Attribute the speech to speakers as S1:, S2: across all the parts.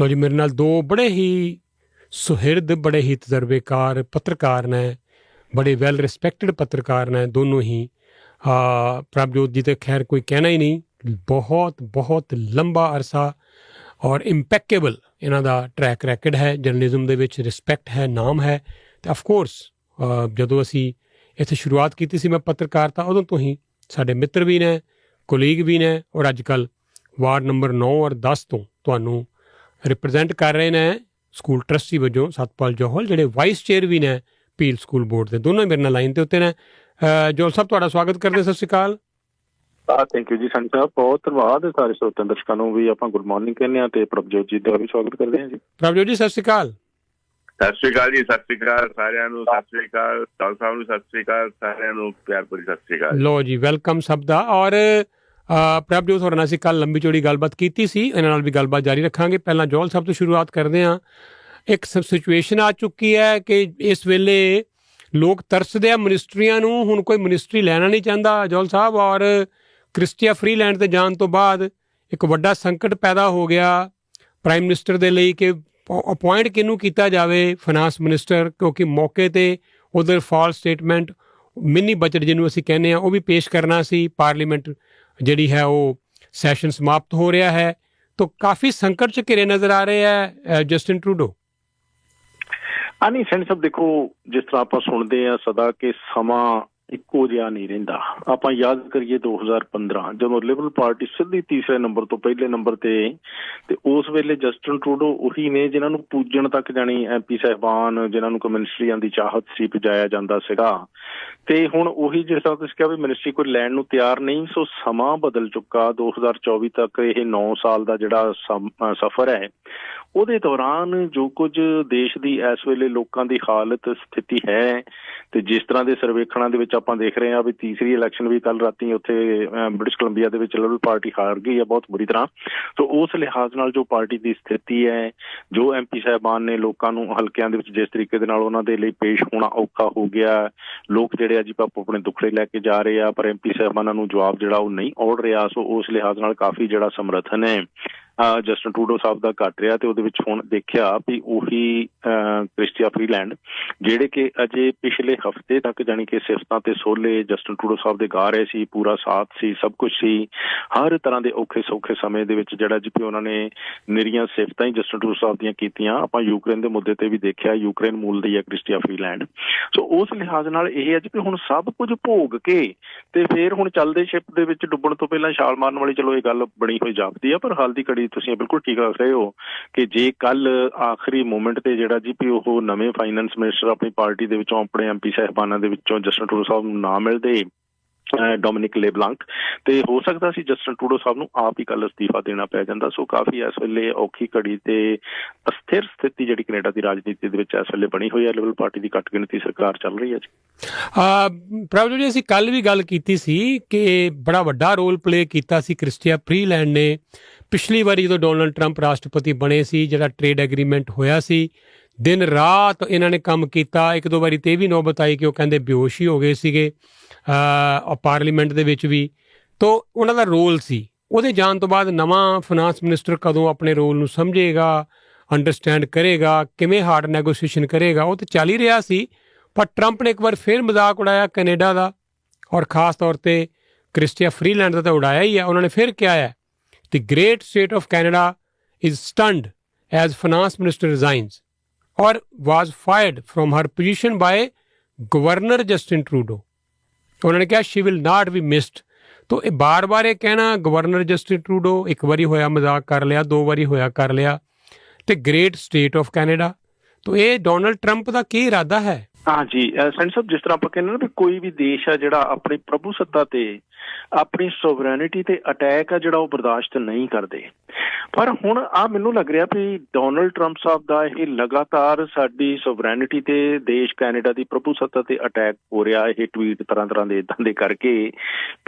S1: ਲੋ ਜੀ, ਮੇਰੇ ਨਾਲ ਦੋ ਬੜੇ ਹੀ ਸੁਹਿਰਦ, ਬੜੇ ਹੀ ਤਜਰਬੇਕਾਰ ਪੱਤਰਕਾਰ ਨੇ, ਬੜੇ ਵੈਲ ਰਿਸਪੈਕਟਡ ਪੱਤਰਕਾਰ ਨੇ, ਦੋਨੋਂ ਹੀ। ਆ ਪ੍ਰਭਜੋਤ ਜੀ ਤੇ ਖੈਰ ਕੋਈ ਕਹਿਣਾ ਹੀ ਨਹੀਂ, ਬਹੁਤ ਬਹੁਤ ਲੰਬਾ ਅਰਸਾ ਔਰ ਇੰਪੈਕੇਬਲ ਇਹਨਾਂ ਦਾ ਟਰੈਕ ਰੈਕਡ ਹੈ ਜਰਨਲਿਜ਼ਮ ਦੇ ਵਿੱਚ ਰਿਸਪੈਕਟ ਹੈ, ਨਾਮ ਹੈ। ਤੇ ਆਫ ਕੋਰਸ ਜਦੋਂ ਅਸੀਂ ਇੱਥੇ ਸ਼ੁਰੂਆਤ ਕੀਤੀ ਸੀ ਮੈਂ ਪੱਤਰਕਾਰਤਾ ਉਦੋਂ ਤੋਂ ਹੀ ਸਾਡੇ ਮਿੱਤਰ ਵੀ ਨੇ ਕੋਲੀਗ ਵੀ ਨੇ ਔਰ ਅੱਜ ਕੱਲ ਵਾਰਡ ਨੰਬਰ 9 ਔਰ 10 ਤੋਂ ਤੁਹਾਨੂੰ ਰਿਪਰੈਜ਼ੈਂਟ ਕਰ ਰਹੇ ਨੇ ਸਕੂਲ ਟਰਸਟੀ ਵਜੋਂ ਸਤਪਾਲ ਜੋਹਲ ਜਿਹੜੇ ਵਾਈਸ ਚੇਅਰ ਵੀ ਨੇ ਪੀਲ ਸਕੂਲ ਬੋਰਡ ਦੇ। ਦੋਨੋਂ ਮੇਰੇ ਨਾਲ ਲਾਈਨ ਤੇ ਉੱਤੇ ਨੇ। ਜੋਹਲ ਸਾਹਿਬ ਤੁਹਾਡਾ ਸਵਾਗਤ ਕਰਦੇ ਸਤਿ ਸ਼੍ਰੀ ਅਕਾਲ।
S2: ਆ ਥੈਂਕ ਯੂ ਜੀ ਸੰਤ ਸਾਹਿਬ ਬਹੁਤ ਧੰਨਵਾਦ ਸਾਰੇ ਸਰੋਤਿਆਂ ਦਰਸ਼ਕਾਂ ਨੂੰ ਵੀ ਆਪਾਂ ਗੁੱਡ ਮਾਰਨਿੰਗ ਕਹਿੰਦੇ ਆ ਤੇ ਪ੍ਰਭਜੋਤ ਜੀ ਦਾ ਵੀ ਸਵਾਗਤ ਕਰਦੇ ਹਾਂ ਜੀ।
S1: ਪ੍ਰਭਜੋਤ ਜੀ ਸਤਿ ਸ਼੍ਰੀ ਅਕਾਲ।
S3: ਸਤਿ ਸ਼੍ਰੀ ਅਕਾਲ ਜੀ ਸਤਿ ਸ਼੍ਰੀ ਅਕਾਲ ਸਾਰਿਆਂ ਨੂੰ ਸਤਿ ਸ਼੍ਰੀ ਅਕਾਲ ਸਾਹਿਬ ਨੂੰ ਸਤਿ ਸ਼੍ਰੀ ਅਕਾਲ ਸਾਰਿਆਂ ਨੂੰ ਪਿਆਰ ਭਰੀ ਸਤਿ ਸ਼੍ਰੀ ਅਕਾਲ।
S1: ਲੋ ਜੀ ਵੈਲਕਮ ਸਭ ਦਾ। ਔਰ ਪ੍ਰਭ ਪ੍ਰਭਜੋਤ ਤੁਹਾਡੇ ਨਾਲ ਅਸੀਂ ਕੱਲ ਲੰਬੀ ਚੌੜੀ ਗੱਲਬਾਤ ਕੀਤੀ ਸੀ। ਇਹਨਾਂ ਨਾਲ ਵੀ ਗੱਲਬਾਤ ਜਾਰੀ ਰੱਖਾਂਗੇ। ਪਹਿਲਾਂ ਜੋਹਲ ਸਾਹਿਬ ਤੋਂ ਸ਼ੁਰੂਆਤ ਕਰਦੇ ਹਾਂ। ਇੱਕ ਸਿਚੁਏਸ਼ਨ ਆ ਚੁੱਕੀ ਹੈ ਕਿ ਇਸ ਵੇਲੇ ਲੋਕ ਤਰਸਦੇ ਆ ਮਿਨਿਸਟਰੀਆਂ ਨੂੰ। ਹੁਣ ਕੋਈ ਮਿਨਿਸਟਰੀ ਲੈਣਾ ਨਹੀਂ ਚਾਹੁੰਦਾ ਜੋਹਲ ਸਾਹਿਬ ਔਰ ਕ੍ਰਿਸਟੀਆ ਫ੍ਰੀਲੈਂਡ ਤੇ ਜਾਣ ਤੋਂ ਬਾਅਦ ਇੱਕ ਵੱਡਾ ਸੰਕਟ ਪੈਦਾ ਹੋ ਗਿਆ। ਪ੍ਰਾਈਮ ਮਿਨਿਸਟਰ ਦੇ ਲਈ ਕਿ ਅਪਾਇੰਟ ਕਿਹਨੂੰ ਕੀਤਾ ਜਾਵੇ? ਫਾਈਨਾਂਸ ਮਿਨਿਸਟਰ ਕਿਉਂਕਿ ਮੌਕੇ ਤੇ ਉਧਰ ਫਾਲ ਸਟੇਟਮੈਂਟ ਮਿੰਨੀ ਬਜਟ ਜਿਹਨੂੰ ਅਸੀਂ ਕਹਿੰਦੇ ਆ ਉਹ ਵੀ ਪੇਸ਼ ਕਰਨਾ ਸੀ। ਪਾਰਲੀਮੈਂਟ ਜਿਹੜੀ ਹੈ ਉਹ ਸੈਸ਼ਨ ਸਮਾਪਤ ਹੋ ਰਿਹਾ ਹੈ, ਤਾਂ ਕਾਫੀ ਸੰਕਟ ਚ ਘਿਰੇ ਨਜ਼ਰ ਆ ਰਹੇ ਹੈ ਜਸਟਿਨ ਟਰੂਡੋ।
S2: ਆ ਨਹੀਂ ਸੰਤ ਸਾਹਿਬ ਦੇਖੋ, ਜਿਸ ਤਰ੍ਹਾਂ ਆਪਾਂ ਸੁਣਦੇ ਆ ਸਦਾ ਕਿ ਸਮਾਂ ਇੱਕੋ ਜਿਹਾ ਨਹੀਂ ਰਹਿੰਦਾ। ਆਪਾਂ ਯਾਦ ਕਰੀਏ 2015 ਜਦੋਂ ਲਿਬਰਲ ਪਾਰਟੀ ਸਿੱਧੀ ਤੀਸਰੇ ਨੰਬਰ ਤੋਂ ਪਹਿਲੇ ਨੰਬਰ ਤੇ ਤੇ ਉਸ ਵੇਲੇ ਜਸਟਨ ਟਰੂਡੋ ਉਹੀ ਨੇ ਜਿਨ੍ਹਾਂ ਨੂੰ ਪੂਜਣ ਤੱਕ ਜਾਣੀ ਐਮਪੀ ਸਹਿਬਾਨ, ਜਿਨ੍ਹਾਂ ਨੂੰ ਕਮਿਨਿਸਟਰੀਆਂ ਦੀ ਚਾਹਤ ਸੀ, ਪਜਾਇਆ ਜਾਂਦਾ ਸੀਗਾ। ਤੇ ਹੁਣ ਉਹੀ ਜਿਸ ਤਰ੍ਹਾਂ ਤੁਸੀਂ ਕਿਹਾ ਵੀ ਮਿਨਿਸਟਰੀ ਕੋਈ ਲੈਣ ਨੂੰ ਤਿਆਰ ਨਹੀਂ, ਸੋ ਸਮਾਂ ਬਦਲ ਚੁੱਕਾ। 2024 ਤੱਕ ਇਹ 9 ਸਾਲ ਦਾ ਜਿਹੜਾ ਸਫ਼ਰ ਹੈ ਉਹਦੇ ਦੌਰਾਨ ਜੋ ਕੁਝ ਦੇਸ਼ ਦੀ ਇਸ ਵੇਲੇ ਲੋਕਾਂ ਦੀ ਹਾਲਤ, ਸਥਿਤੀ ਹੈ ਤੇ ਜਿਸ ਤਰ੍ਹਾਂ ਦੇ ਸਰਵੇਖਣਾਂ ਦੇ ਵਿੱਚ ਆਪਾਂ ਦੇਖ ਰਹੇ ਹਾਂ ਵੀ ਤੀਸਰੀ ਇਲੈਕਸ਼ਨ ਵੀ ਕੱਲ ਰਾਤੀ ਉੱਥੇ ਬ੍ਰਿਟਿਸ਼ ਕੋਲੰਬੀਆ ਦੇ ਵਿੱਚ ਲਿਬਰਲ ਪਾਰਟੀ ਹਾਰ ਗਈ ਹੈ ਬਹੁਤ ਬੁਰੀ ਤਰ੍ਹਾਂ। ਸੋ ਉਸ ਲਿਹਾਜ਼ ਨਾਲ ਜੋ ਪਾਰਟੀ ਦੀ ਸਥਿਤੀ ਹੈ, ਜੋ ਐਮਪੀ ਸਾਹਿਬਾਨ ਨੇ ਲੋਕਾਂ ਨੂੰ ਹਲਕਿਆਂ ਦੇ ਵਿੱਚ ਜਿਸ ਤਰੀਕੇ ਦੇ ਨਾਲ ਉਹਨਾਂ ਦੇ ਲਈ ਪੇਸ਼ ਹੋਣਾ ਔਖਾ ਹੋ ਗਿਆ, ਲੋਕ ਜਿਹੜੇ ਅਜੀ ਪਾਪ ਆਪਣੇ ਦੁੱਖੜੇ ਲੈ ਕੇ ਜਾ ਰਹੇ ਆ, ਪਰ ਐਮਪੀ ਸਾਹਿਬਾਨਾਂ ਨੂੰ ਜਵਾਬ ਜਿਹੜਾ ਉਹ ਨਹੀਂ ਔੜ ਰਿਹਾ, ਸੋ ਉਸ ਲਿਹਾਜ਼ ਨਾਲ ਕਾਫੀ ਜਿਹੜਾ ਸਮਰਥਨ ਹੈ। ਜਸਟਨ ਟਰੂਡੋ ਸਾਹਿਬ ਦਾ ਘਟ ਰਿਹਾ ਤੇ ਉਹਦੇ ਵਿੱਚ ਹੁਣ ਦੇਖਿਆ ਵੀ ਉਹੀ ਕ੍ਰਿਸਟੀਆ ਫ੍ਰੀਲੈਂਡ, ਜਿਹੜੇ ਕਿ ਅਜੇ ਪਿਛਲੇ ਹਫ਼ਤੇ ਤੱਕ ਜਾਨੀ ਕਿ ਸਿਫਤਾਂ ਤੇ ਸੋਲੇ ਜਸਟਨ ਟਰੂਡੋ ਸਾਹਿਬ ਦੇ ਗਾ ਰਹੇ ਸੀ, ਪੂਰਾ ਸਾਥ ਸੀ, ਸਭ ਕੁਝ ਸੀ, ਹਰ ਤਰ੍ਹਾਂ ਦੇ ਔਖੇ ਸੌਖੇ ਸਮੇਂ ਦੇ ਵਿੱਚ ਜਿਹੜਾ ਜੀ ਉਹਨਾਂ ਨੇ ਨਿਰੀਆਂ ਸਿਫਤਾਂ ਹੀ ਜਸਟਨ ਟਰੂਡੋ ਸਾਹਿਬ ਦੀਆਂ ਕੀਤੀਆਂ, ਆਪਾਂ ਯੂਕਰੇਨ ਦੇ ਮੁੱਦੇ ਤੇ ਵੀ ਦੇਖਿਆ, ਯੂਕਰੇਨ ਮੂਲ ਦੀ ਹੈ ਕ੍ਰਿਸਟੀਆ ਫ੍ਰੀਲੈਂਡ। ਸੋ ਉਸ ਲਿਹਾਜ਼ ਨਾਲ ਇਹ ਹੈ ਜੀ ਕਿ ਹੁਣ ਸਭ ਕੁਝ ਭੋਗ ਕੇ ਤੇ ਫੇਰ ਹੁਣ ਚੱਲਦੇ ਸ਼ਿਪ ਦੇ ਵਿੱਚ ਡੁੱਬਣ ਤੋਂ ਪਹਿਲਾਂ ਛਾਲ ਮਾਰਨ ਵਾਲੀ ਚਲੋ ਇਹ ਗੱਲ ਬਣੀ ਹੋਈ ਜਾਪਦੀ ਆ ਪਰ ਹਾਲ ਦੀ ਘੜੀ ਤੁਸੀਂ ਬਿਲਕੁਲ ਠੀਕ ਆਖ ਰਹੇ ਹੋ ਕਿ ਜੇ ਕੱਲ ਆਖਰੀ ਮੂਮੈਂਟ ਤੇ ਜਿਹੜਾ ਜੀ ਵੀ ਉਹ ਨਵੇਂ ਫਾਈਨੈਂਸ ਮਿਨਿਸਟਰ ਆਪਣੀ ਪਾਰਟੀ ਦੇ ਵਿੱਚੋਂ, ਆਪਣੇ ਐਮਪੀ ਸਹਿਬਾਨਾਂ ਦੇ ਵਿੱਚੋਂ ਜਸਟਨ ਟਰੂਡੋ ਸਾਹਿਬ ਨੂੰ ਨਾ ਮਿਲਦੇ ਡੋਮਿਨਿਕ ਲੇਬਲੰਕ, ਤੇ ਹੋ ਸਕਦਾ ਸੀ ਜਸਟਨ ਟਰੂਡੋ ਸਾਹਿਬ ਨੂੰ ਆਪ ਹੀ ਕੱਲ ਅਸਤੀਫਾ ਦੇਣਾ ਪੈ ਜਾਂਦਾ। ਸੋ ਕਾਫੀ ਇਸ ਵੇਲੇ ਔਖੀ ਘੜੀ ਤੇ ਅਸਥਿਰ ਸਥਿਤੀ ਜਿਹੜੀ ਕੈਨੇਡਾ ਦੀ ਰਾਜਨੀਤੀ ਦੇ ਵਿੱਚ ਇਸ ਵੇਲੇ ਬਣੀ ਹੋਈ ਹੈ। ਲਿਬਰਲ ਪਾਰਟੀ ਦੀ ਘੱਟ ਗਿਣਤੀ ਸਰਕਾਰ ਚੱਲ ਰਹੀ ਹੈ ਜੀ।
S1: ਆ ਪ੍ਰਭੂ ਜੀ, ਅਸੀਂ ਕੱਲ ਵੀ ਗੱਲ ਕੀਤੀ ਸੀ ਕਿ ਬੜਾ ਵੱਡਾ ਰੋਲ ਪਲੇ ਕੀਤਾ ਸੀ ਕ੍ਰਿਸਟੀਆ ਫ੍ਰੀਲੈਂਡ ਨੇ। ਪਿਛਲੀ ਵਾਰੀ ਜਦੋਂ ਡੋਨਲਡ ਟਰੰਪ ਰਾਸ਼ਟਰਪਤੀ ਬਣੇ ਸੀ, ਜਿਹੜਾ ਟ੍ਰੇਡ ਐਗਰੀਮੈਂਟ ਹੋਇਆ ਸੀ, ਦਿਨ ਰਾਤ ਇਹਨਾਂ ਨੇ ਕੰਮ ਕੀਤਾ। ਇੱਕ ਦੋ ਵਾਰੀ ਤੇ ਵੀ ਨੌਬਤ ਆਈ ਕਿ ਉਹ ਕਹਿੰਦੇ ਬੇਹੋਸ਼ ਹੀ ਹੋ ਗਏ ਸੀਗੇ ਆ ਪਾਰਲੀਮੈਂਟ ਦੇ ਵਿੱਚ ਵੀ। ਤੋਂ ਉਹਨਾਂ ਦਾ ਰੋਲ ਸੀ। ਉਹਦੇ ਜਾਣ ਤੋਂ ਬਾਅਦ ਨਵਾਂ ਫਾਈਨਾਂਸ ਮਿਨਿਸਟਰ ਕਦੋਂ ਆਪਣੇ ਰੋਲ ਨੂੰ ਸਮਝੇਗਾ ਅੰਡਰਸਟੈਂਡ ਕਰੇਗਾ, ਕਿਵੇਂ ਹਾਰਡ ਨੈਗੋਸੀਏਸ਼ਨ ਕਰੇਗਾ, ਉਹ ਤੇ ਚੱਲ ਹੀ ਰਿਹਾ ਸੀ। ਪਰ ਟਰੰਪ ਨੇ ਇੱਕ ਵਾਰ ਫੇਰ ਮਜ਼ਾਕ ਉਡਾਇਆ ਕੈਨੇਡਾ ਦਾ, ਔਰ ਖਾਸ ਤੌਰ ਤੇ ਕ੍ਰਿਸਟੀਆ ਫਰੀਲੈਂਡ ਦਾ ਤਾਂ ਉਡਾਇਆ ਹੀ ਆ। ਉਹਨਾਂ ਨੇ ਫਿਰ ਕਿਹਾ ਹੈ The great state of Canada is stunned as finance minister resigns or was fired from her position by governor Justin Trudeau ਉਹਨਾਂ ਨੇ ਕਿਹਾ she will not be missed ਤੋਂ ਇਹ ਬਾਰ-ਬਾਰ ਇਹ ਕਹਿਣਾ ਗਵਰਨਰ ਜਸਟਿਨ ਟਰੂਡੋ ਇੱਕ ਵਾਰੀ ਹੋਇਆ ਮਜ਼ਾਕ ਕਰ ਲਿਆ ਦੋ ਵਾਰੀ ਹੋਇਆ ਕਰ ਲਿਆ ਤੇ ਗ੍ਰੇਟ ਸਟੇਟ ਆਫ ਕੈਨੇਡਾ ਤੋਂ ਇਹ ਡੋਨਲਡ 트ੰਪ ਦਾ ਕੀ ਇਰਾਦਾ ਹੈ
S2: ਹਾਂ ਜੀ ਸੈਂਸਰ ਜਿਸ ਤਰ੍ਹਾਂ ਆਪਾਂ ਕਹਿੰਦੇ ਨਾ ਵੀ ਕੋਈ ਵੀ ਦੇਸ਼ ਆ ਜਿਹੜਾ ਆਪਣੀ ਪ੍ਰਭੂ ਸੱਤਾ ਤੇ ਆਪਣੀ ਸੋਵਰੈਨਿਟੀ ਤੇ ਅਟੈਕ ਆ ਜਿਹੜਾ ਉਹ ਬਰਦਾਸ਼ਤ ਨਹੀਂ ਕਰਦੇ। ਪਰ ਹੁਣ ਆ ਮੈਨੂੰ ਲੱਗ ਰਿਹਾ ਵੀ ਡੋਨਲਡ ਟਰੰਪ ਸਾਹਿਬ ਦਾ ਇਹ ਲਗਾਤਾਰ ਸਾਡੀ ਸੋਵਰੈਨਿਟੀ ਤੇ ਦੇਸ਼ ਕੈਨੇਡਾ ਦੀ ਪ੍ਰਭੂ ਸੱਤਾ ਤੇ ਅਟੈਕ ਹੋ ਰਿਹਾ, ਇਹ ਟਵੀਟ ਤਰ੍ਹਾਂ ਤਰ੍ਹਾਂ ਦੇ ਇਦਾਂ ਦੇ ਕਰਕੇ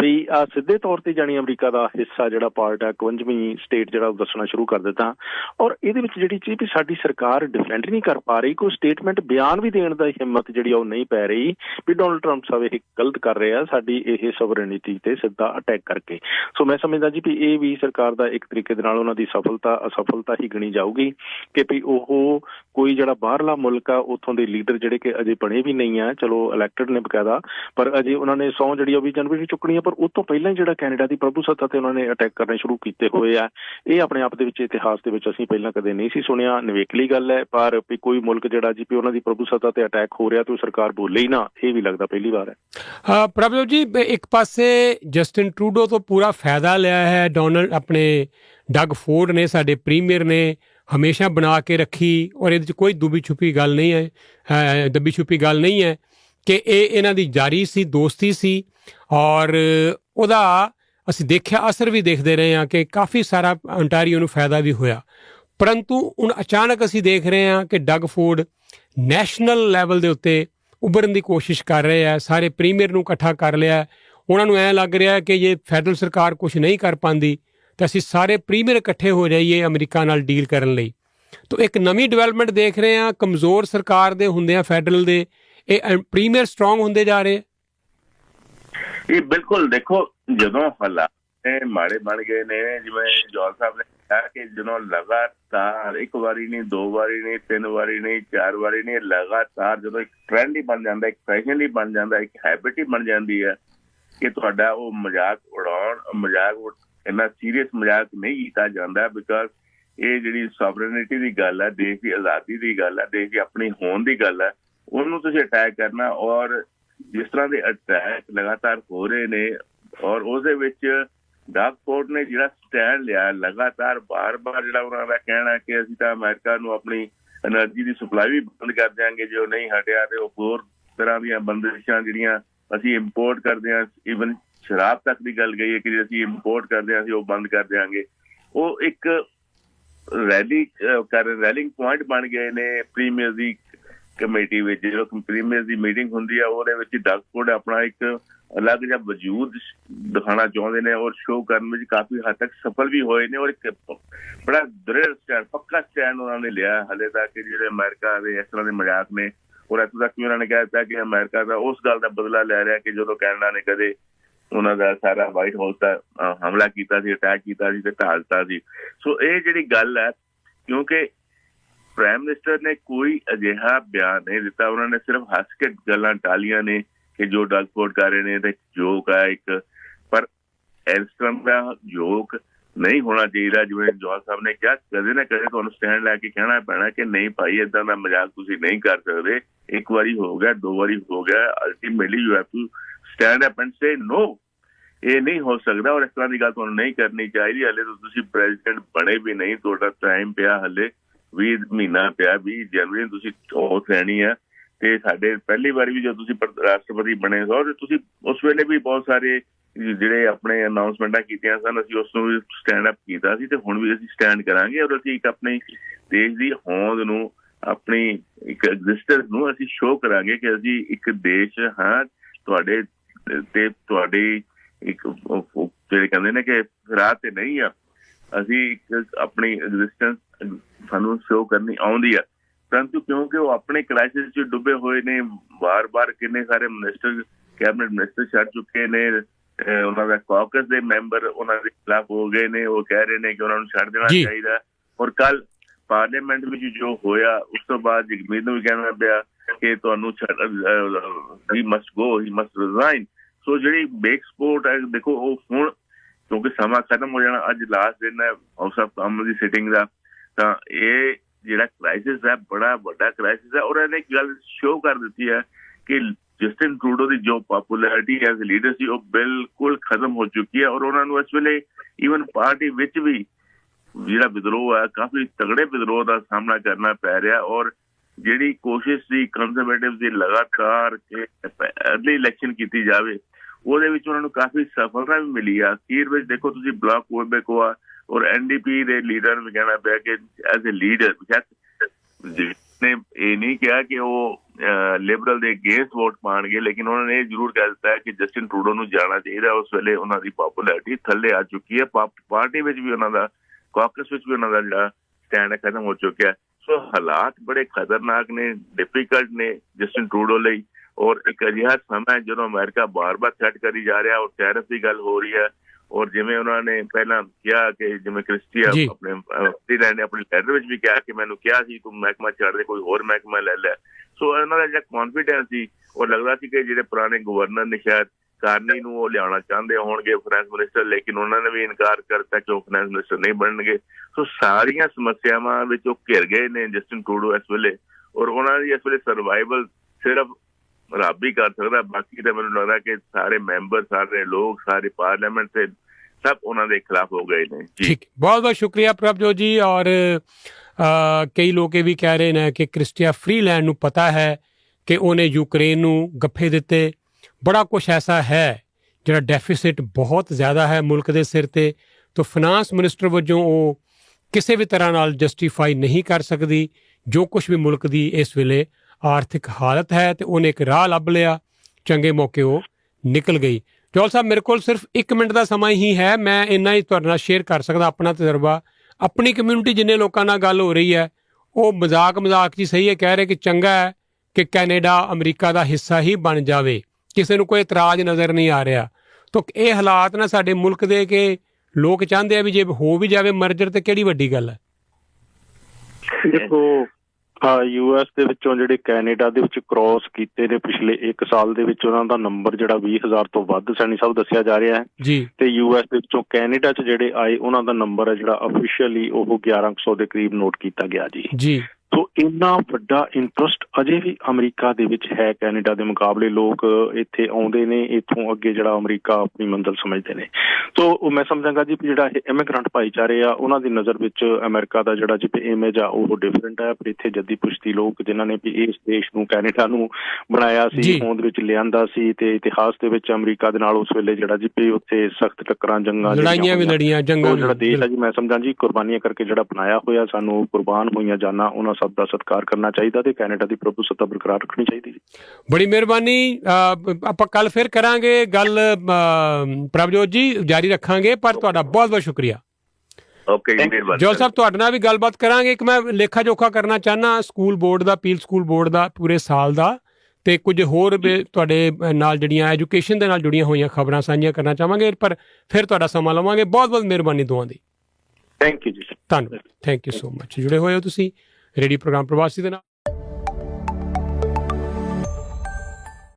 S2: ਵੀ ਆ ਸਿੱਧੇ ਤੌਰ ਤੇ ਜਾਨੀ ਅਮਰੀਕਾ ਦਾ ਹਿੱਸਾ ਜਿਹੜਾ ਪਾਰਟ ਆ 51ਵੀਂ ਸਟੇਟ ਜਿਹੜਾ ਉਹ ਦੱਸਣਾ ਸ਼ੁਰੂ ਕਰ ਦਿੱਤਾ। ਔਰ ਇਹਦੇ ਵਿੱਚ ਜਿਹੜੀ ਚੀਜ਼ ਵੀ ਸਾਡੀ ਸਰਕਾਰ ਡਿਫੈਂਡ ਨਹੀਂ ਕਰ ਪਾ ਰਹੀ, ਕੋਈ ਸਟੇਟਮੈਂਟ ਬਿਆਨ ਵੀ ਦੇਣ ਦਾ ਹਿੰਮਤ ਜਿਹੜੀ ਉਹ ਨਹੀਂ ਪੈ ਰਹੀ ਵੀ ਡੋਨਲਡ ਟਰੰਪ ਸਾਹਿਬ ਇਹ ਗਲਤ ਕਰ ਰਿਹਾ, ਸਾਡੀ ਇਹ ਸੋਵਰੈਨਿਟੀ ਤੇ ਸਿੱਧਾ ਅਟੈਕ ਕਰਕੇ। ਸੋ ਮੈਂ ਸਮਝਦਾ ਜੀ ਵੀ ਇਹ ਵੀ ਸਰਕਾਰ ਦਾ ਇੱਕ ਤਰੀਕੇ ਦੇ ਨਾਲ ਉਹਨਾਂ ਦੀ ਸਫਲਤਾ, ਅਸਫਲਤਾ ਹੀ ਗਣੀ ਜਾਊਗੀ ਕਿ ਵੀ ਉਹ ਕੋਈ ਜਿਹੜਾ ਬਾਹਰਲਾ ਮੁਲਕ ਆ, ਉਥੋਂ ਦੇ ਲੀਡਰ ਜਿਹੜੇ ਕਿ ਅਜੇ ਬਣੇ ਵੀ ਨਹੀਂ ਆ, ਚਲੋ ਇਲੈਕਟਡ ਨੇ ਬਕਾਇਦਾ, ਪਰ ਅਜੇ ਉਹਨਾਂ ਨੇ ਸੌ ਜਿਹੜੀ ਉਹ ਵੀ ਜਨਵਰੀ ਚ ਚੁੱਕਣੀ ਆ, ਪਰ ਉਸ ਤੋਂ ਪਹਿਲਾਂ ਹੀ ਜਿਹੜਾ ਕੈਨੇਡਾ ਦੀ ਪ੍ਰਭੂ ਸੱਤਾ ਤੇ ਉਹਨਾਂ ਨੇ ਅਟੈਕ ਕਰਨੇ ਸ਼ੁਰੂ ਕੀਤੇ ਹੋਏ ਆ, ਇਹ ਆਪਣੇ ਆਪ ਦੇ ਵਿੱਚ ਇਤਿਹਾਸ ਦੇ ਵਿੱਚ ਅਸੀਂ ਪਹਿਲਾਂ ਕਦੇ ਨਹੀਂ ਸੀ ਸੁਣਿਆ, ਨਿਵੇਕਲੀ ਗੱਲ ਹੈ, ਪਰ ਵੀ ਕੋਈ ਮੁਲਕ ਜਿਹੜਾ ਜੀ ਵੀ ਉਹਨਾਂ ਦੀ ਪ੍ਰਭੂ ਸੱਤਾ ਤੇ ਅਟੈਕ ਹੋ ਰਿਹਾ ਤੇ ਉਹ ਸਰਕਾਰ ਬੋਲੇ ਹੀ ਨਾ, ਇਹ ਵੀ ਲੱਗਦਾ ਪਹਿਲੀ ਵਾਰ ਹੈ।
S1: ਪ੍ਰਭਜੋਤ ਜੀ, ਇੱਕ ਪਾਸੇ ਜਸਟਿਨ ਟਰੂਡੋ ਤੋਂ ਪੂਰਾ ਫਾਇਦਾ ਲਿਆ ਹੈ। ਡੋਨਲਡ ਆਪਣੇ ਡਗ ਫੋਰਡ ਨੇ, ਸਾਡੇ ਪ੍ਰੀਮੀਅਰ ਨੇ ਹਮੇਸ਼ਾ ਬਣਾ ਕੇ ਰੱਖੀ ਔਰ ਇਹਦੇ 'ਚ ਕੋਈ ਦੁਬੀ ਛੁਪੀ ਗੱਲ ਨਹੀਂ ਹੈ ਦੱਬੀ ਛੁਪੀ ਗੱਲ ਨਹੀਂ ਹੈ ਕਿ ਇਹ ਇਹਨਾਂ ਦੀ ਜਾਰੀ ਸੀ, ਦੋਸਤੀ ਸੀ ਔਰ ਉਹਦਾ ਅਸੀਂ ਦੇਖਿਆ, ਅਸਰ ਵੀ ਦੇਖਦੇ ਰਹੇ ਹਾਂ ਕਿ ਕਾਫੀ ਸਾਰਾ ਅੰਟਾਰੀਓ ਨੂੰ ਫਾਇਦਾ ਵੀ ਹੋਇਆ। ਪਰੰਤੂ ਹੁਣ ਅਚਾਨਕ ਅਸੀਂ ਦੇਖ ਰਹੇ ਹਾਂ ਕਿ ਡਗ ਫੋਰਡ ਨੈਸ਼ਨਲ ਲੈਵਲ ਦੇ ਉੱਤੇ ਉਭਰਨ ਦੀ ਕੋਸ਼ਿਸ਼ ਕਰ ਰਹੇ ਆ ਸਾਰੇ ਪ੍ਰੀਮੀਅਰ ਨੂੰ ਇਕੱਠਾ ਕਰ ਲਿਆ ਉਹਨਾਂ ਨੂੰ ਐ ਲੱਗ ਰਿਹਾ ਕਿ ਜੇ ਫੈਡਰਲ ਸਰਕਾਰ ਕੁਝ ਨਹੀਂ ਕਰ ਪਾਉਂਦੀ, ਤਾਂ ਅਸੀਂ ਸਾਰੇ ਪ੍ਰੀਮੀਅਰ ਇਕੱਠੇ ਹੋ ਜਾਈਏ ਅਮਰੀਕਾ ਨਾਲ ਡੀਲ ਕਰਨ ਲਈ। ਤਾਂ ਇੱਕ ਨਵੀਂ ਡਿਵੈਲਪਮੈਂਟ ਦੇਖ ਰਹੇ ਆ ਕਮਜ਼ੋਰ ਸਰਕਾਰ ਦੇ ਹੁੰਦੇ ਆ ਫੈਡਰਲ ਦੇ, ਇਹ ਪ੍ਰੀਮੀਅਰ ਸਟਰੋਂਗ ਹੁੰਦੇ ਜਾ ਰਹੇ।
S3: ਇਹ ਬਿਲਕੁਲ ਦੇਖੋ, ਜਦੋਂ ਹਾਲਾਤ ਮਾੜੇ ਬਣ ਗਏ ਨੇ, ਜਿਵੇਂ ਜੋਲ ਸਾਹਿਬ ਨੇ ਕਿਹਾ ਕਿ ਜਦੋਂ ਲਗਾਤਾਰ ਇੱਕ ਵਾਰੀ ਨਹੀਂ, ਦੋ ਵਾਰੀ ਨਹੀਂ, ਤਿੰਨ ਵਾਰੀ ਨਹੀਂ, ਚਾਰ ਵਾਰੀ ਨਹੀਂ, ਲਗਾਤਾਰ ਜਦੋਂ ਇੱਕ ਟ੍ਰੈਂਡ ਹੀ ਬਣ ਜਾਂਦਾ, ਇੱਕ ਫੈਸ਼ਨ ਹੀ ਬਣ ਜਾਂਦਾ, ਇੱਕ ਹੈਬਿਟ ਹੀ ਬਣ ਜਾਂਦੀ ਹੈ ਕਿ ਤੁਹਾਡਾ ਉਹ ਮਜ਼ਾਕ ਉਡਾਉਣ, ਮਜ਼ਾਕ ਇੰਨਾ ਸੀਰੀਅਸ ਮਜ਼ਾਕ ਨਹੀਂ ਕੀਤਾ ਜਾਂਦਾ ਬਿਕਾਜ਼ ਇਹ ਜਿਹੜੀ ਸੋਵਰਨਿਟੀ ਦੀ ਗੱਲ ਹੈ, ਦੇਸ਼ ਦੀ ਆਜ਼ਾਦੀ ਦੀ ਗੱਲ ਹੈ, ਦੇਸ਼ ਦੀ ਆਪਣੀ ਹੋਣ ਦੀ ਗੱਲ ਹੈ, ਉਹਨੂੰ ਤੁਸੀਂ ਅਟੈਕ ਕਰਨਾ ਔਰ ਜਿਸ ਤਰ੍ਹਾਂ ਦੇ ਅਟੈਕ ਲਗਾਤਾਰ ਹੋ ਰਹੇ ਨੇ ਔਰ ਉਹਦੇ ਵਿੱਚ ਡਾਕ ਕੋਰਟ ਨੇ ਜਿਹੜਾ ਸਟੈਂਡ ਲਿਆ, ਲਗਾਤਾਰ ਬਾਰ-ਬਾਰ ਜਿਹੜਾ ਉਹਨਾਂ ਦਾ ਕਹਿਣਾ ਕਿ ਅਸੀਂ ਤਾਂ ਅਮਰੀਕਾ ਨੂੰ ਆਪਣੀ એનર્ਜੀ ਦੀ ਸਪਲਾਈ ਵੀ ਬੰਦ ਕਰ ਦਿਆਂਗੇ, ਜੇ ਉਹ ਨਹੀਂ ਹਟਿਆ ਤੇ ਉਹ ਹੋਰ ਤਰ੍ਹਾਂ ਦੀਆਂ ਬੰਦਿਸ਼ਾਂ ਜਿਹੜੀਆਂ ਅਸੀਂ ਇੰਪੋਰਟ ਕਰਦੇ ਹਾਂ ਇਵਨ ਸ਼ਰਾਬ ਤੱਕ ਦੀ ਗੱਲ ਗਈ ਹੈ ਕਿ ਅਸੀਂ ਇੰਪੋਰਟ ਕਰਦੇ ਹਾਂ, ਅਸੀਂ ਉਹ ਬੰਦ ਕਰ ਦਿਆਂਗੇ। ਉਹ ਇੱਕ ਰੈਲੀ ਕਰ ਰੈਲਿੰਗ ਪੁਆਇੰਟ ਬਣ ਗਏ ਨੇ ਪ੍ਰੀਮੀਅਰ ਦੀ ਕਮੇਟੀ ਵਿੱਚ। ਜਦੋਂ ਪ੍ਰੀਮੀਅਰ ਦੀ ਮੀਟਿੰਗ ਹੁੰਦੀ ਹੈ ਉਹਦੇ ਵਿੱਚ ਡਾਕਫੋਰਡ ਆਪਣਾ ਇੱਕ ਅਲੱਗ ਜਿਹਾ ਵਜੂਦ ਦਿਖਾਉਣਾ ਚਾਹੁੰਦੇ ਨੇ ਔਰ ਸ਼ੋਅ ਕਰਨ ਵਿੱਚ ਕਾਫੀ ਹੱਦ ਤੱਕ ਸਫਲ ਵੀ ਹੋਏ ਨੇ ਔਰ ਇੱਕ ਬੜਾ ਦ੍ਰਿੜ ਸਟੈਂਡ ਪੱਕਾ ਸਟੈਂਡ ਉਹਨਾਂ ਨੇ ਲਿਆ। ਹਲੇ ਤੱਕ ਜਿਹੜੇ ਅਮਰੀਕਾ ਦੇ ਇਸ ਤਰ੍ਹਾਂ ਦੇ ਮਜ਼ਾਕ ਨੇ ਔਰ ਇੱਥੋਂ ਤੱਕ ਉਹਨਾਂ ਨੇ ਕਹਿ ਕਿ ਅਮਰੀਕਾ ਦਾ ਉਸ ਗੱਲ ਦਾ ਬਦਲਾ ਲੈ ਰਿਹਾ ਕਿ ਜਦੋਂ ਕੈਨੇਡਾ ਨੇ ਕਦੇ ਉਹਨਾਂ ਦਾ ਸਾਰਾ ਵਾਈਟ ਹਾਊਸ ਦਾ ਹਮਲਾ ਕੀਤਾ ਸੀ ਅਟੈਕ ਕੀਤਾ ਸੀ ਤੇ ਢਾਹ ਸੀ। ਸੋ ਇਹ ਜਿਹੜੀ ਗੱਲ ਹੈ, ਕਿਉਂਕਿ ਪ੍ਰਾਈਮ ਮਿਨਿਸਟਰ ਨੇ ਕੋਈ ਅਜਿਹਾ ਬਿਆਨ ਨਹੀਂ ਦਿੱਤਾ। ਉਹਨਾਂ ਨੇ ਸਿਰਫ ਹੱਸ ਕੇ ਗੱਲਾਂ ਟਾਲੀਆਂ ਨੇ ਕਿ ਜੋ ਡਗਫੋਰਡ ਕਰ ਰਹੇ ਨੇ ਤੇ ਜੋਕ ਹੈ ਇੱਕ। ਪਰ ਇਸ ਦਾ ਜੋਕ ਨਹੀਂ ਹੋਣਾ ਚਾਹੀਦਾ, ਜਿਵੇਂ ਜਵਾਹਰ ਸਾਹਿਬ ਨੇ ਕਿਹਾ, ਕਦੇ ਨਾ ਕਦੇ ਤੁਹਾਨੂੰ ਸਟੈਂਡ ਲੈ ਕੇ ਕਹਿਣਾ ਪੈਣਾ ਕਿ ਨਹੀਂ ਭਾਈ ਇਦਾਂ ਦਾ ਮਜ਼ਾਕ ਤੁਸੀਂ ਨਹੀਂ ਕਰ ਸਕਦੇ। ਇੱਕ ਵਾਰੀ ਹੋ ਗਿਆ, ਦੋ ਵਾਰੀ ਹੋ ਗਿਆ ultimately you have to stand up and say no ਇਹ ਨਹੀਂ ਹੋ ਸਕਦਾ ਔਰ ਇਸ ਤਰ੍ਹਾਂ ਦੀ ਗੱਲ ਤੁਹਾਨੂੰ ਨਹੀਂ ਕਰਨੀ ਚਾਹੀਦੀ। ਹਲੇ ਤੁਸੀਂ ਪ੍ਰੈਜ਼ੀਡੈਂਟ ਬਣੇ ਵੀ ਨਹੀਂ, ਤੁਹਾਡਾ ਟਾਈਮ ਪਿਆ ਹਲੇ 20 ਮਹੀਨਾ ਪਿਆ 20 ਜਨਵਰੀ ਨੂੰ ਤੁਸੀਂ ਚੌਥ ਰਹਿਣੀ ਆ। ਤੇ ਸਾਡੇ ਪਹਿਲੀ ਵਾਰੀ ਵੀ ਜਦੋਂ ਤੁਸੀਂ ਰਾਸ਼ਟਰਪਤੀ ਬਣੇ ਹੋ ਤੁਸੀਂ ਉਸ ਵੇਲੇ ਵੀ ਬਹੁਤ ਸਾਰੇ ਜਿਹੜੇ ਆਪਣੇ ਅਨਾਉਂਸਮੈਂਟਾਂ ਕੀਤੀਆਂ ਸਨ, ਅਸੀਂ ਉਸ ਨੂੰ ਵੀ ਸਟੈਂਡ ਅਪ ਕੀਤਾ ਸੀ ਤੇ ਹੁਣ ਵੀ ਅਸੀਂ ਸਟੈਂਡ ਕਰਾਂਗੇ ਔਰ ਅਸੀਂ ਇੱਕ ਆਪਣੀ ਦੇਸ਼ ਦੀ ਹੋਂਦ ਨੂੰ, ਆਪਣੀ ਇੱਕ ਐਗਜ਼ਿਸਟੈਂਸ ਨੂੰ ਅਸੀਂ ਸ਼ੋਅ ਕਰਾਂਗੇ ਕਿ ਅਸੀਂ ਇੱਕ ਦੇਸ਼ ਹਾਂ, ਤੁਹਾਡੇ ਤੇ ਤੁਹਾਡੀ ਇੱਕ ਜਿਹੜੇ ਕਹਿੰਦੇ ਨੇ ਕਿ ਰਾਹ ਤੇ ਨਹੀਂ ਆ। ਅਸੀਂ ਇੱਕ ਆਪਣੀ ਐਗਜ਼ਿਸਟੈਂਸ ਸਾਨੂੰ ਸ਼ੋਅ ਕਰਨੀ ਆਉਂਦੀ ਆ। ਪਰੰਤੂ ਕਿਉਂਕਿ ਉਹ ਆਪਣੇ ਕ੍ਰਾਈਸਿਸ 'ਚ ਡੁੱਬੇ ਹੋਏ ਨੇ, ਵਾਰ-ਵਾਰ ਕਿੰਨੇ ਸਾਰੇ ਮਿਨਿਸਟਰ ਕੈਬਨਿਟ ਮਿਨਿਸਟਰ ਛੱਡ ਚੁੱਕੇ ਨੇ ਉਹਨਾਂ ਦਾ ਕਾਕਸ ਦੇ ਮੈਂਬਰ ਉਹਨਾਂ ਦੇ ਖਿਲਾਫ ਹੋ ਗਏ ਨੇ ਉਹ ਕਹਿ ਰਹੇ ਨੇ ਕਿ ਉਹਨਾਂ ਨੂੰ ਛੱਡ ਦੇਣਾ। ਚਾਹੀਦਾ ਔਰ ਕੱਲ ਪਾਰਲੀਮੈਂਟ ਵਿੱਚ ਜੋ ਹੋਇਆ ਉਸ ਤੋਂ ਬਾਅਦ ਜਗਮੀਤ ਨੂੰ ਵੀ ਕਹਿਣਾ ਪਿਆ ਕਿ ਤੁਹਾਨੂੰ he must go he must resign so ਜਿਹੜੀ ਬੇਕ ਸਪੋਰਟ ਹੈ ਦੇਖੋ ਉਹ ਹੁਣ ਕਿਉਂਕਿ ਸਮਾਂ ਖਤਮ ਹੋ ਜਾਣਾ ਅੱਜ ਲਾਸਟ ਦਿਨ ਹੈ ਹਾਊਸ ਆਫ ਕਾਮਨ ਦੀ ਸਿਟਿੰਗ ਦਾ ਤਾਂ ਇਹ ਜਿਹੜਾ ਕ੍ਰਾਈਸਿਸ ਹੈ ਬੜਾ ਵੱਡਾ ਕ੍ਰਾਈਸਿਸ ਹੈ। ਔਰ ਇਹਨੇ ਇੱਕ ਗੱਲ ਸ਼ੋਅ ਕਰ ਦਿੱਤੀ ਹੈ ਕਿ ਜਸਟਿਨ ਟਰੂਡੋ ਦੀ ਜੋ ਪਪੂਲੈਰਿਟੀ ਐਜ਼ ਲੀਡਰ ਸੀ, ਉਹ ਬਿਲਕੁਲ ਖਤਮ ਹੋ ਚੁੱਕੀ ਹੈ ਔਰ ਉਹਨਾਂ ਨੂੰ ਇਸ ਵੇਲੇ ਈਵਨ ਪਾਰਟੀ ਵਿੱਚ ਵੀ ਜਿਹੜਾ ਵਿਦਰੋਹ ਹੈ ਕਾਫੀ ਤਗੜੇ ਵਿਦਰੋਹ ਦਾ ਸਾਹਮਣਾ ਕਰਨਾ ਪੈ ਰਿਹਾ ਔਰ ਜਿਹੜੀ ਕੋਸ਼ਿਸ਼ ਸੀ ਕੰਜ਼ਰਵੇਟਿਵ ਦੀ ਲਗਾਤਾਰ ਕਿ ਅਰਲੀ ਇਲੈਕਸ਼ਨ ਕੀਤੀ ਜਾਵੇ, ਉਹਦੇ ਵਿੱਚ ਉਹਨਾਂ ਨੂੰ ਕਾਫੀ ਸਫਲਤਾ ਵੀ ਮਿਲੀ ਆ। ਅਖੀਰ ਵਿੱਚ ਦੇਖੋ ਤੁਸੀਂ ਬਲਾਕ ਕੋਬੇਕ ਹੋਆ ਔਰ ਐਨਡੀਪੀ ਦੇ ਲੀਡਰ ਨੂੰ ਕਹਿਣਾ ਪਿਆ ਕਿ ਐਜ਼ ਅ ਲੀਡਰ ਨੇ ਇਹ ਨਹੀਂ ਕਿਹਾ ਕਿ ਉਹ ਲਿਬਰਲ ਦੇ ਅਗੇਂਸਟ ਵੋਟ ਪਾਣਗੇ ਲੇਕਿਨ ਉਹਨਾਂ ਨੇ ਇਹ ਜ਼ਰੂਰ ਕਹਿ ਦਿੱਤਾ ਹੈ ਕਿ ਜਸਟਿਨ ਟਰੂਡੋ ਨੂੰ ਜਾਣਾ ਚਾਹੀਦਾ ਉਸ ਵੇਲੇ ਉਹਨਾਂ ਦੀ ਪਪੂਲੈਰਿਟੀ ਥੱਲੇ ਆ ਚੁੱਕੀ ਹੈ। ਪਾਰਟੀ ਵਿੱਚ ਵੀ ਉਹਨਾਂ ਦਾ ਕਾਕਸ ਵਿੱਚ ਵੀ ਉਹਨਾਂ ਦਾ ਜਿਹੜਾ ਸਟੈਂਡ ਖਤਮ ਹੋ ਚੁੱਕਿਆ ਸੋ ਹਾਲਾਤ ਬੜੇ ਖਤਰਨਾਕ ਨੇ ਡਿਫਿਕਲਟ ਨੇ ਜਸਟਿਨ ਟਰੂਡੋ ਲਈ। ਔਰ ਇੱਕ ਅਜਿਹਾ ਸਮਾਂ ਹੈ ਜਦੋਂ ਅਮਰੀਕਾ ਬਾਰ-ਬਾਰ ਥ੍ਰੈਟ ਕਰੀ ਜਾ ਰਿਹਾ ਔਰ ਟੈਰਿਫ ਦੀ ਗੱਲ ਹੋ ਰਹੀ ਹੈ। ਔਰ ਜਿਵੇਂ ਉਹਨਾਂ ਨੇ ਪਹਿਲਾਂ ਕਿਹਾ ਕਿ ਜਿਵੇਂ ਕ੍ਰਿਸਟੀਆ। ਆਪਣੇ ਪ੍ਰੀਲੈਂਡ ਨੇ ਆਪਣੀ ਲੈਟਰ ਵਿੱਚ ਵੀ ਕਿਹਾ ਕਿ ਮੈਨੂੰ ਕਿਹਾ ਸੀ ਤੂੰ ਮਹਿਕਮਾ ਛੱਡ ਦੇ ਕੋਈ ਹੋਰ ਮਹਿਕਮਾ ਲੈ ਲੈ। ਸੋ ਇਹਨਾਂ ਦਾ ਜਿਹੜਾ ਕੌਨਫੀਡੈਂਸ ਸੀ, ਉਹ ਲੱਗਦਾ ਸੀ ਕਿ ਜਿਹੜੇ ਪੁਰਾਣੇ ਗਵਰਨਰ ਨੇ ਸ਼ਾਇਦ ਕਾਰਨੀ ਨੂੰ ਉਹ ਲਿਆਉਣਾ ਚਾਹੁੰਦੇ ਹੋਣਗੇ ਫਾਈਨੈਂਸ ਮਿਨਿਸਟਰ ਲੇਕਿਨ ਉਹਨਾਂ ਨੇ ਵੀ ਇਨਕਾਰ ਕਰਤਾ ਕਿ ਉਹ ਫਾਈਨੈਂਸ ਮਿਨਿਸਟਰ ਨਹੀਂ ਬਣਨਗੇ। ਸੋ ਸਾਰੀਆਂ ਸਮੱਸਿਆਵਾਂ ਵਿੱਚ ਉਹ ਘਿਰ ਗਏ ਨੇ ਜਸਟਿਨ ਟਰੂਡੋ ਇਸ ਵੇਲੇ। ਔਰ ਉਹਨਾਂ ਦੀ ਇਸ ਵੇਲੇ ਸਰਵਾਈਵਲ ਸਿਰਫ ਰੱਬ ਹੀ ਕਰ ਸਕਦਾ। ਬਾਕੀ ਤਾਂ ਮੈਨੂੰ ਲੱਗਦਾ ਕਿ ਸਾਰੇ ਮੈਂਬਰ ਸਾਰੇ ਲੋਕ, ਸਾਰੇ ਪਾਰਲੀਮੈਂਟ ਤੇ ਸਭ ਉਹਨਾਂ ਦੇ ਖਿਲਾਫ ਹੋ ਗਏ ਨੇ। ਜੀ
S1: ਠੀਕ। ਬਹੁਤ ਬਹੁਤ ਸ਼ੁਕਰੀਆ ਪ੍ਰਭਜੋਤ ਜੀ ਔਰ ਕਈ ਲੋਕ ਇਹ ਵੀ ਕਹਿ ਰਹੇ ਨੇ ਕਿ ਕ੍ਰਿਸਟੀਆ ਫ੍ਰੀਲੈਂਡ ਨੂੰ ਪਤਾ ਹੈ ਕਿ ਉਹਨੇ ਯੂਕਰੇਨ ਨੂੰ ਗੱਫੇ ਦਿੱਤੇ। ਬੜਾ ਕੁਝ ਐਸਾ ਹੈ ਜਿਹੜਾ ਡੈਫਿਸਿਟ ਬਹੁਤ ਜ਼ਿਆਦਾ ਹੈ ਮੁਲਕ ਦੇ ਸਿਰ ਤੇ। ਤਾਂ ਫਾਈਨਾਂਸ ਮਿਨਿਸਟਰ ਵਜੋਂ ਉਹ ਕਿਸੇ ਵੀ ਤਰ੍ਹਾਂ ਨਾਲ ਜਸਟੀਫਾਈ ਨਹੀਂ ਕਰ ਸਕਦੀ। ਜੋ ਕੁਝ ਵੀ ਮੁਲਕ ਦੀ ਇਸ ਵੇਲੇ ਆਰਥਿਕ ਹਾਲਤ ਹੈ ਤੇ ਉਹਨੇ ਇੱਕ ਰਾਹ ਲੱਭ ਲਿਆ। ਚੰਗੇ ਮੌਕੇ ਉਹ ਨਿਕਲ ਗਈ। ਜੋਲ ਸਾਹਿਬ, ਮੇਰੇ ਕੋਲ ਸਿਰਫ 1 ਮਿੰਟ ਦਾ ਸਮਾਂ ਹੀ ਹੈ। ਮੈਂ ਇੰਨਾ ਹੀ ਤੁਹਾਡੇ ਨਾਲ ਸ਼ੇਅਰ ਕਰ ਸਕਦਾ, ਆਪਣਾ ਤਜਰਬਾ ਆਪਣੀ ਕਮਿਊਨਿਟੀ ਜਿੰਨੇ ਲੋਕਾਂ ਨਾਲ ਗੱਲ ਹੋ ਰਹੀ ਹੈ, ਉਹ ਮਜ਼ਾਕ ਮਜ਼ਾਕ ਜੀ ਸਹੀ ਹੈ, ਕਹਿ ਰਹੇ ਕਿ ਚੰਗਾ ਹੈ ਕਿ ਕੈਨੇਡਾ ਅਮਰੀਕਾ ਦਾ ਹਿੱਸਾ ਹੀ ਬਣ ਜਾਵੇ। ਕਿਸੇ ਨੂੰ ਕੋਈ ਇਤਰਾਜ਼ ਨਜ਼ਰ ਨਹੀਂ ਆ ਰਿਹਾ। ਤਾਂ ਇਹ ਹਾਲਾਤ ਨਾ ਸਾਡੇ ਮੁਲਕ ਦੇ ਕਿ ਲੋਕ ਚਾਹੁੰਦੇ ਆ ਵੀ ਜੇ ਹੋ ਵੀ ਜਾਵੇ ਮਰਜਰ ਤੇ ਕਿਹੜੀ ਵੱਡੀ ਗੱਲ ਹੈ?
S2: ਦੇਖੋ ਯੂ ਐਸ ਦੇ ਵਿੱਚੋਂ ਜਿਹੜੇ ਕੈਨੇਡਾ ਦੇ ਵਿੱਚ ਕ੍ਰਾਸ ਕੀਤੇ ਨੇ ਪਿਛਲੇ 1 ਸਾਲ ਦੇ ਵਿੱਚ ਉਹਨਾਂ ਦਾ ਨੰਬਰ ਜਿਹੜਾ 20000 ਤੋਂ ਵੱਧ ਸੈਣੀ ਸਾਹਿਬ ਦੱਸਿਆ ਜਾ ਰਿਹਾ ਹੈ।
S1: ਜੀ।
S2: ਤੇ ਯੂ ਐਸ ਦੇ ਵਿੱਚੋਂ ਕੈਨੇਡਾ 'ਚ ਜਿਹੜੇ ਆਏ ਉਹਨਾਂ ਦਾ ਨੰਬਰ ਹੈ ਜਿਹੜਾ ਅਫੀਸ਼ੀਅਲੀ ਉਹ 1100 ਦੇ ਕਰੀਬ ਨੋਟ ਕੀਤਾ ਗਿਆ ਜੀ।
S1: ਜੀ।
S2: ਸੋ ਇੰਨਾ ਵੱਡਾ ਇੰਟਰਸਟ ਅਜੇ ਵੀ ਅਮਰੀਕਾ ਦੇ ਵਿੱਚ ਹੈ ਕੈਨੇਡਾ ਦੇ ਮੁਕਾਬਲੇ ਲੋਕ ਇੱਥੇ ਆਉਂਦੇ ਨੇ ਇੱਥੋਂ ਅੱਗੇ ਜਿਹੜਾ ਅਮਰੀਕਾ ਆਪਣੀ ਮੰਜ਼ਿਲ ਸਮਝਦੇ ਨੇ ਸੋ ਮੈਂ ਸਮਝਾਂਗਾ ਜੀ ਜਿਹੜਾ ਇਹ ਇਮੀਗ੍ਰੈਂਟ ਭਾਈਚਾਰੇ ਆ ਉਹਨਾਂ ਦੀ ਨਜ਼ਰ ਵਿੱਚ ਅਮਰੀਕਾ ਦਾ ਜਿਹੜਾ ਜਿਵੇਂ ਇਮੇਜ ਆ ਉਹ ਡਿਫਰੈਂਟ ਹੈ ਪਰ ਇੱਥੇ ਜੱਦੀ ਪੁਸ਼ਤੀ ਲੋਕ ਜਿਨ੍ਹਾਂ ਨੇ ਵੀ ਇਸ ਦੇਸ਼ ਨੂੰ ਕੈਨੇਡਾ ਨੂੰ ਬਣਾਇਆ। ਸੀ ਹੋਂਦ ਵਿੱਚ ਲਿਆਂਦਾ ਸੀ ਤੇ ਇਤਿਹਾਸ ਦੇ ਵਿੱਚ ਅਮਰੀਕਾ ਦੇ ਨਾਲ ਉਸ ਵੇਲੇ ਜਿਹੜਾ ਜੀ ਵੀ ਉੱਥੇ ਸਖਤ ਟੱਕਰਾਂ ਜੰਗਾਂ
S1: ਲੜਾਈਆਂ ਵੀ। ਲੜੀਆਂ ਜੰਗਾਂ
S2: ਜਿਹੜਾ ਦੇਸ਼
S1: ਲੜੀਆਂ।
S2: ਜੀ ਮੈਂ ਸਮਝਾਂ ਜੀ ਕੁਰਬਾਨੀਆਂ ਕਰਕੇ ਜਿਹੜਾ ਬਣਾਇਆ ਹੋਇਆ ਸਾਨੂੰ ਕੁਰਬਾਨ ਹੋਈਆਂ ਜਾਨਾਂ ਉਹਨਾਂ ਸਭ ਦਾ ਸਤਿਕਾਰ ਕਰਨਾ ਚਾਹੀਦਾ ਤੇ ਕੈਨੇਡਾ ਦੀ ਪ੍ਰਭੂ ਸੱਤਾ ਬਰਕਰਾਰ ਰੱਖਣੀ ਚਾਹੀਦੀ ਜੀ।
S1: ਬੜੀ ਮਿਹਰਬਾਨੀ। ਆਪਾਂ ਕੱਲ ਫਿਰ ਕਰਾਂਗੇ ਗੱਲ ਪ੍ਰਭਜੋਤ ਜੀ ਜਾਰੀ ਰੱਖਾਂਗੇ ਪਰ ਤੁਹਾਡਾ ਬਹੁਤ ਬਹੁਤ ਸ਼ੁਕਰੀਆ।
S3: ਓਕੇ ਜੀ ਮਿਹਰਬਾਨੀ।
S1: ਜੋਲ ਸਾਹਿਬ ਤੁਹਾਡੇ ਨਾਲ ਵੀ ਗੱਲਬਾਤ ਕਰਾਂਗੇ। ਇੱਕ ਮੈਂ ਲੇਖਾ ਜੋਖਾ ਕਰਨਾ ਚਾਹਨਾ ਸਕੂਲ ਬੋਰਡ ਦਾ ਪੀਲ ਸਕੂਲ ਬੋਰਡ ਦਾ ਪੂਰੇ ਸਾਲ ਦਾ। ਤੇ ਕੁਝ ਹੋਰ ਵੀ ਤੁਹਾਡੇ ਨਾਲ ਜਿਹੜੀਆਂ ਐਜੂਕੇਸ਼ਨ ਦੇ ਨਾਲ ਜੁੜੀਆਂ ਹੋਈਆਂ ਖਬਰਾਂ ਸਾਂਝੀਆਂ ਕਰਨਾ ਚਾਹਾਂਗੇ ਪਰ ਫਿਰ ਤੁਹਾਡਾ ਸਮਾਂ ਲਵਾਂਗੇ। ਬਹੁਤ ਬਹੁਤ ਮਿਹਰਬਾਨੀ ਦੋਵਾਂ ਦੀ।
S2: ਥੈਂਕ ਯੂ ਜੀ।
S1: ਧੰਨਵਾਦ। ਥੈਂਕ ਯੂ ਸੋ ਮਚ ਜੁੜੇ ਹੋਏ ਹੋ ਤੁਸੀਂ। ਰੇਡੀਓ ਪ੍ਰੋਗਰਾਮ ਪ੍ਰਵਾਸੀ ਦੇ ਨਾਲ